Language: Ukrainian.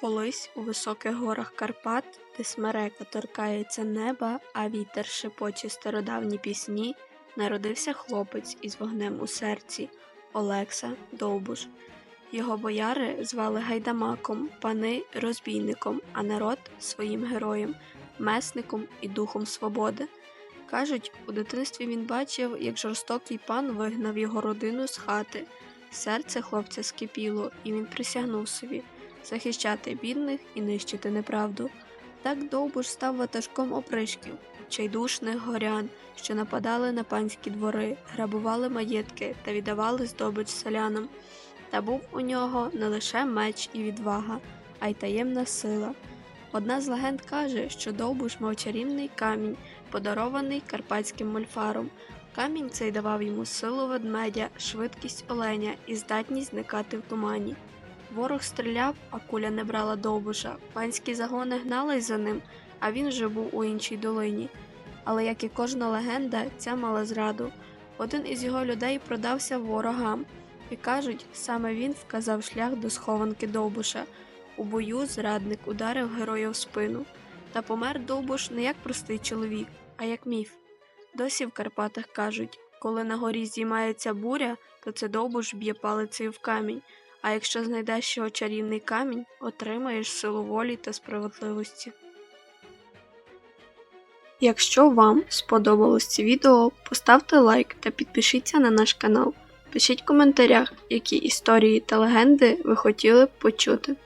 Колись у високих горах Карпат, де смерека торкається неба, а вітер шепоче стародавні пісні, народився хлопець із вогнем у серці Олекса Довбуш. Його бояри звали Гайдамаком, пани розбійником, а народ своїм героєм, месником і духом свободи. Кажуть, у дитинстві він бачив, як жорстокий пан вигнав його родину з хати. Серце хлопця скипіло, і він присягнув собі захищати бідних і нищити неправду. Так Довбуш став ватажком опришків, чайдушних горян, що нападали на панські двори, грабували маєтки та віддавали здобич селянам. Та був у нього не лише меч і відвага, а й таємна сила. Одна з легенд каже, що Довбуш мав чарівний камінь, подарований карпатським мольфаром. Камінь цей давав йому силу ведмедя, швидкість оленя і здатність зникати в тумані. Ворог стріляв, а куля не брала довбуша. Панські загони гнались за ним, а він вже був у іншій долині. Але як і кожна легенда, ця мала зраду. Один із його людей продався ворогам, і кажуть, саме він вказав шлях до схованки Довбуша. У бою зрадник ударив героя в спину. Та помер Довбуш не як простий чоловік, а як міф. Досі в Карпатах кажуть, коли на горі здіймається буря, то це Довбуш б'є палицею в камінь. А якщо знайдеш його чарівний камінь, отримаєш силу волі та справедливості. Якщо вам сподобалось це відео, поставте лайк та підпишіться на наш канал. Пишіть в коментарях, які історії та легенди ви хотіли б почути.